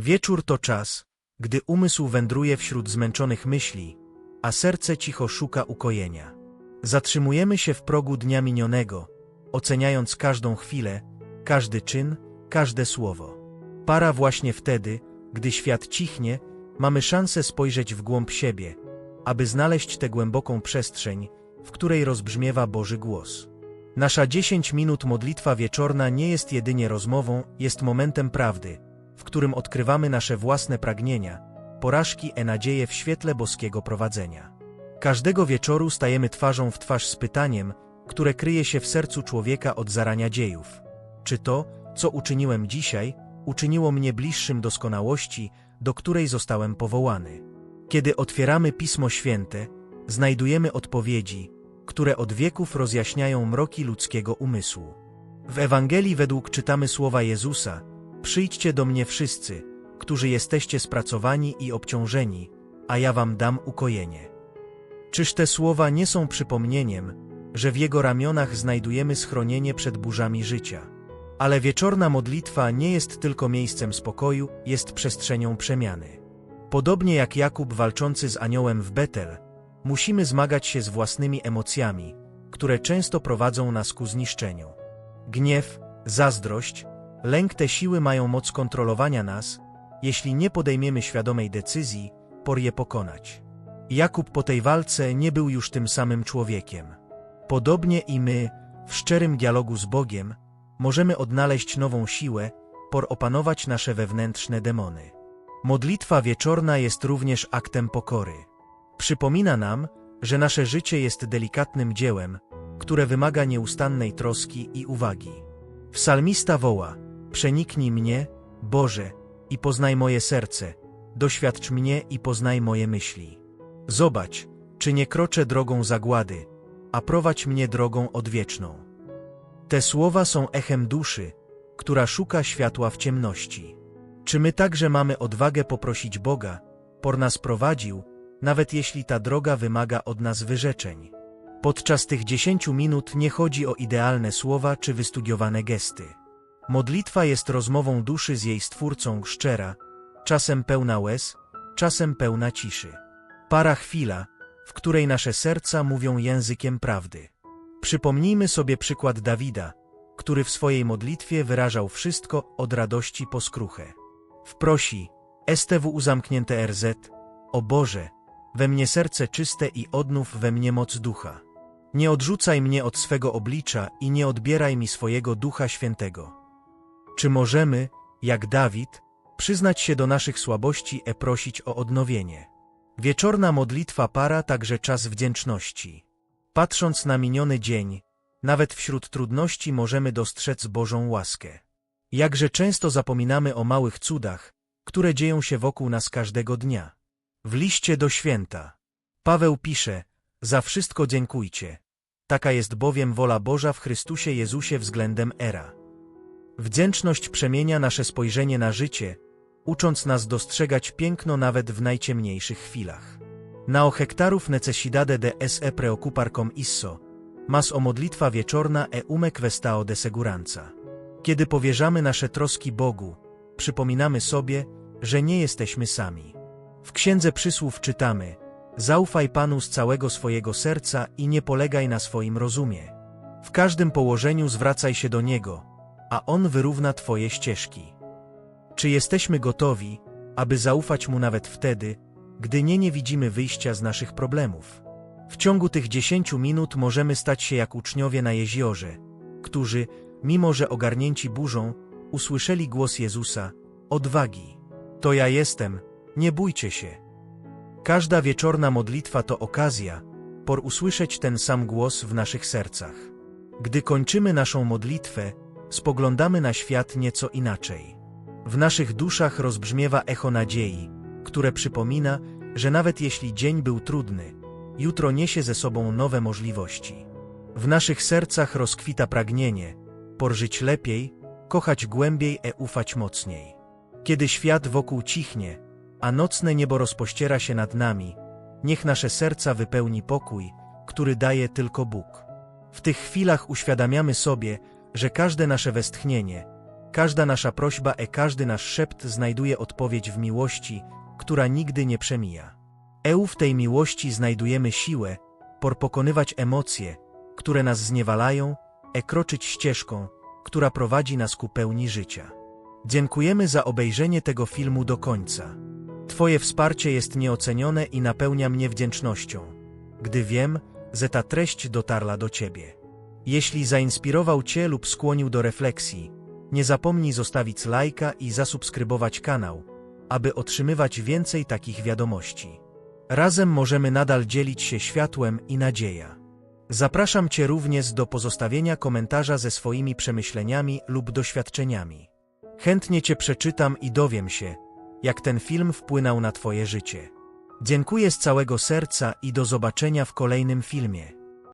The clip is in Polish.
Wieczór to czas, gdy umysł wędruje wśród zmęczonych myśli, a serce cicho szuka ukojenia. Zatrzymujemy się w progu dnia minionego, oceniając każdą chwilę, każdy czyn, każde słowo. Para właśnie wtedy, gdy świat cichnie, mamy szansę spojrzeć w głąb siebie, aby znaleźć tę głęboką przestrzeń, w której rozbrzmiewa Boży głos. Nasza 10 minut modlitwa wieczorna nie jest jedynie rozmową, jest momentem prawdy, w którym odkrywamy nasze własne pragnienia, porażki i nadzieje w świetle boskiego prowadzenia. Każdego wieczoru stajemy twarzą w twarz z pytaniem, które kryje się w sercu człowieka od zarania dziejów. Czy to, co uczyniłem dzisiaj, uczyniło mnie bliższym doskonałości, do której zostałem powołany? Kiedy otwieramy Pismo Święte, znajdujemy odpowiedzi, które od wieków rozjaśniają mroki ludzkiego umysłu. W Ewangelii według czytamy słowa Jezusa: Przyjdźcie do mnie wszyscy, którzy jesteście spracowani i obciążeni, a ja wam dam ukojenie. Czyż te słowa nie są przypomnieniem, że w Jego ramionach znajdujemy schronienie przed burzami życia? Ale wieczorna modlitwa nie jest tylko miejscem spokoju, jest przestrzenią przemiany. Podobnie jak Jakub walczący z aniołem w Betel, musimy zmagać się z własnymi emocjami, które często prowadzą nas ku zniszczeniu. Gniew, zazdrość, lęk te siły mają moc kontrolowania nas, jeśli nie podejmiemy świadomej decyzji, por je pokonać. Jakub po tej walce nie był już tym samym człowiekiem. Podobnie i my, w szczerym dialogu z Bogiem, możemy odnaleźć nową siłę, por opanować nasze wewnętrzne demony. Modlitwa wieczorna jest również aktem pokory. Przypomina nam, że nasze życie jest delikatnym dziełem, które wymaga nieustannej troski i uwagi. Psalmista woła: Przeniknij mnie, Boże, i poznaj moje serce, doświadcz mnie i poznaj moje myśli. Zobacz, czy nie kroczę drogą zagłady, a prowadź mnie drogą odwieczną. Te słowa są echem duszy, która szuka światła w ciemności. Czy my także mamy odwagę poprosić Boga, por nas prowadził, nawet jeśli ta droga wymaga od nas wyrzeczeń? Podczas tych dziesięciu minut nie chodzi o idealne słowa czy wystudiowane gesty. Modlitwa jest rozmową duszy z jej Stwórcą szczera, czasem pełna łez, czasem pełna ciszy. Para chwila, w której nasze serca mówią językiem prawdy. Przypomnijmy sobie przykład Dawida, który w swojej modlitwie wyrażał wszystko od radości po skruchę. Wprosi, STW zamknięte RZ, o Boże, we mnie serce czyste i odnów we mnie moc ducha. Nie odrzucaj mnie od swego oblicza i nie odbieraj mi swojego Ducha Świętego. Czy możemy, jak Dawid, przyznać się do naszych słabości i prosić o odnowienie? Wieczorna modlitwa para także czas wdzięczności. Patrząc na miniony dzień, nawet wśród trudności możemy dostrzec Bożą łaskę. Jakże często zapominamy o małych cudach, które dzieją się wokół nas każdego dnia. W liście do święta Paweł pisze, za wszystko dziękujcie. Taka jest bowiem wola Boża w Chrystusie Jezusie względem era. Wdzięczność przemienia nasze spojrzenie na życie, ucząc nas dostrzegać piękno nawet w najciemniejszych chwilach. Nao hektarów necesidade de se preocupar com isso, mas o modlitwa wieczorna e ume questao de seguranza. Kiedy powierzamy nasze troski Bogu, przypominamy sobie, że nie jesteśmy sami. W Księdze Przysłów czytamy Zaufaj Panu z całego swojego serca i nie polegaj na swoim rozumie. W każdym położeniu zwracaj się do Niego, a On wyrówna Twoje ścieżki. Czy jesteśmy gotowi, aby zaufać Mu nawet wtedy, gdy nie nie widzimy wyjścia z naszych problemów? W ciągu tych dziesięciu minut możemy stać się jak uczniowie na jeziorze, którzy, mimo że ogarnięci burzą, usłyszeli głos Jezusa, odwagi. To ja jestem, nie bójcie się. Każda wieczorna modlitwa to okazja, por usłyszeć ten sam głos w naszych sercach. Gdy kończymy naszą modlitwę, spoglądamy na świat nieco inaczej. W naszych duszach rozbrzmiewa echo nadziei, które przypomina, że nawet jeśli dzień był trudny, jutro niesie ze sobą nowe możliwości. W naszych sercach rozkwita pragnienie, porżyć lepiej, kochać głębiej e ufać mocniej. Kiedy świat wokół cichnie, a nocne niebo rozpościera się nad nami, niech nasze serca wypełni pokój, który daje tylko Bóg. W tych chwilach uświadamiamy sobie, że każde nasze westchnienie, Każda nasza prośba e każdy nasz szept znajduje odpowiedź w miłości, która nigdy nie przemija. EU w tej miłości znajdujemy siłę, por pokonywać emocje, które nas zniewalają, e kroczyć ścieżką, która prowadzi nas ku pełni życia. Dziękujemy za obejrzenie tego filmu do końca. Twoje wsparcie jest nieocenione i napełnia mnie wdzięcznością, gdy wiem, że ta treść dotarła do Ciebie. Jeśli zainspirował Cię lub skłonił do refleksji, nie zapomnij zostawić lajka i zasubskrybować kanał, aby otrzymywać więcej takich wiadomości. Razem możemy nadal dzielić się światłem i nadzieją. Zapraszam Cię również do pozostawienia komentarza ze swoimi przemyśleniami lub doświadczeniami. Chętnie Cię przeczytam i dowiem się, jak ten film wpłynął na Twoje życie. Dziękuję z całego serca i do zobaczenia w kolejnym filmie.